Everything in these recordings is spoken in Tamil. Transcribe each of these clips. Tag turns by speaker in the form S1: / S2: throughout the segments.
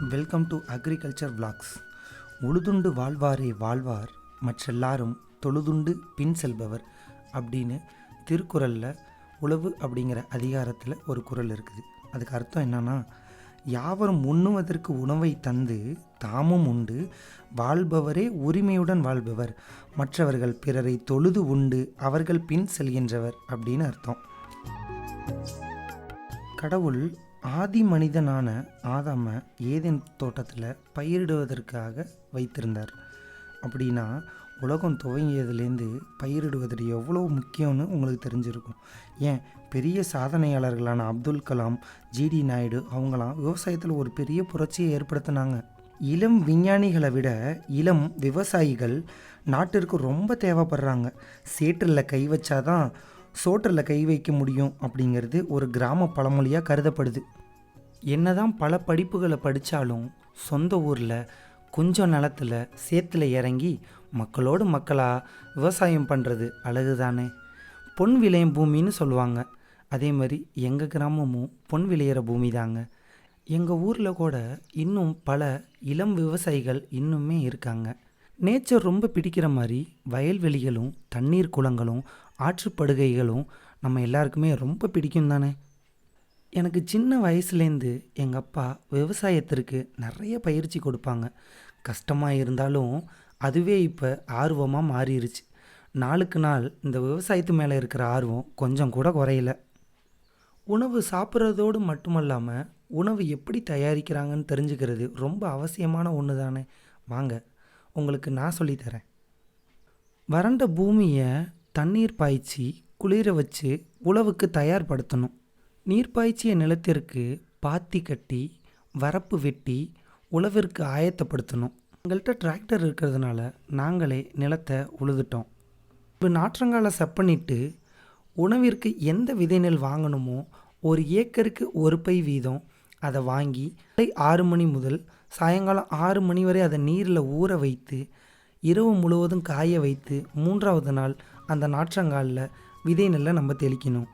S1: வெல்கம் டு அக்ரிகல்ச்சர் விளாக்ஸ் உழுதுண்டு வாழ்வாரே வாழ்வார் மற்றெல்லாரும் தொழுதுண்டு பின் செல்பவர் அப்படின்னு திருக்குறளில் உழவு அப்படிங்கிற அதிகாரத்தில் ஒரு குறள் இருக்குது. அதுக்கு அர்த்தம் என்னன்னா யாவரும் உண்ணுவதற்கு உணவை தந்து தாமும் உண்டு வாழ்பவரே உரிமையுடன் வாழ்பவர் மற்றவர்கள் பிறரை தொழுது உண்டு அவர்கள் பின் செல்கின்றவர் அப்படின்னு அர்த்தம். கடவுள் ஆதி மனிதனான ஆதாம ஏதேன் தோட்டத்தில் பயிரிடுவதற்காக வைத்திருந்தார். அப்படின்னா உலகம் துவங்கியதுலேருந்து பயிரிடுவது எவ்வளோ முக்கியம்னு உங்களுக்கு தெரிஞ்சிருக்கும். ஏன்? பெரிய சாதனையாளர்களான அப்துல் கலாம் ஜிடி நாயுடு அவங்களாம் விவசாயத்தில் ஒரு பெரிய புரட்சியை ஏற்படுத்தினாங்க. இளம் விஞ்ஞானிகளை விட இளம் விவசாயிகள் நாட்டிற்கு ரொம்ப தேவைப்படுறாங்க. சேற்றில் கை வச்சாதான் சோற்றில் கை வைக்க முடியும் அப்படிங்கிறது ஒரு கிராம பழமொழியாக கருதப்படுது. என்னதான் பல படிப்புகளை படித்தாலும் சொந்த ஊரில் கொஞ்சம் நிலத்தில் சேத்துல இறங்கி மக்களோடு மக்களாக விவசாயம் பண்ணுறது அழகு தானே பொன் விளையும் பூமின்னு சொல்லுவாங்க. அதே மாதிரி எங்கள் கிராமமும் பொன் விளையிற பூமி தாங்க எங்கள் ஊரில் கூட இன்னும் பல இளம் விவசாயிகள் இன்னுமே இருக்காங்க. நேச்சர் ரொம்ப பிடிக்கிற மாதிரி வயல்வெளிகளும் தண்ணீர் குளங்களும் ஆற்றுப்படுகைகளும் நம்ம எல்லாருக்குமே ரொம்ப பிடிக்கும் தானே? எனக்கு சின்ன வயசுலேருந்து எங்கள் அப்பா விவசாயத்திற்கு நிறைய பயிற்சி கொடுப்பாங்க. கஷ்டமாக இருந்தாலும் அதுவே இப்போ ஆர்வமாக மாறிடுச்சு நாளுக்கு நாள் இந்த விவசாயத்து மேலே இருக்கிற ஆர்வம் கொஞ்சம் கூட குறையல. உணவு சாப்பிட்றதோடு மட்டுமல்லாமல் உணவு எப்படி தயாரிக்கிறாங்கன்னு தெரிஞ்சுக்கிறது ரொம்ப அவசியமான ஒன்று தானே? வாங்க உங்களுக்கு நான் சொல்லித்தரேன் வறண்ட பூமியை தண்ணீர் பாய்ச்சி குளிர வச்சு உழவுக்கு தயார்படுத்தணும். நீர் பாய்ச்சிய நிலத்திற்கு பாத்தி கட்டி வரப்பு வெட்டி உழவிற்கு ஆயத்தப்படுத்தணும். எங்கள்கிட்ட டிராக்டர் இருக்கிறதுனால நாங்களே நிலத்தை உழுதுட்டோம். இப்போ நாற்றங்காலை செப்பனிட்டு உணவிற்கு எந்த விதை நெல் வாங்கணுமோ ஒரு ஏக்கருக்கு ஒரு பை வீதம் அதை வாங்கி ஆறு மணி முதல் சாயங்காலம் ஆறு மணி வரை அதை நீரில் ஊற வைத்து இரவு முழுவதும் காய வைத்து மூன்றாவது நாள் அந்த நாற்றங்காலில் விதை நெல்லை நம்ம தெளிக்கணும்.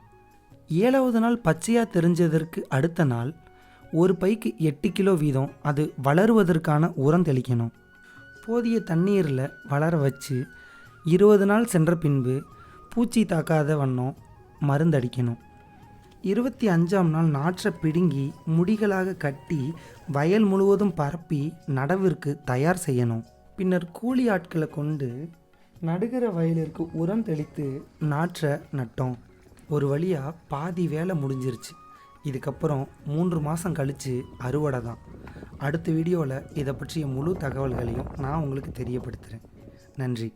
S1: ஏழாவது நாள் பச்சையாக தெரிஞ்சதற்கு அடுத்த நாள் ஒரு பைக்கு எட்டு கிலோ வீதம் அது வளருவதற்கான உரம் தெளிக்கணும். போதிய தண்ணீரில் வளர வச்சு இருபது நாள் சென்ற பின்பு பூச்சி தாக்காத வண்ணம் மருந்தடிக்கணும் இருபத்தி அஞ்சாம் நாள் நாற்றை பிடுங்கி முடிகளாக கட்டி வயல் முழுவதும் பரப்பி நடவிற்கு தயார் செய்யணும். பின்னர் கூலி ஆட்களை கொண்டு நடுகிற வயலிற்கு உரம் தெளித்து நாற்றை நட்டோம். ஒரு வழியாக பாதி வேலை முடிஞ்சிருச்சு. இதுக்கப்புறம் மூன்று மாதம் கழித்து அறுவடை தான். அடுத்த வீடியோவில் இதை பற்றிய முழு தகவல்களையும் நான் உங்களுக்கு தெரியப்படுத்துகிறேன் நன்றி.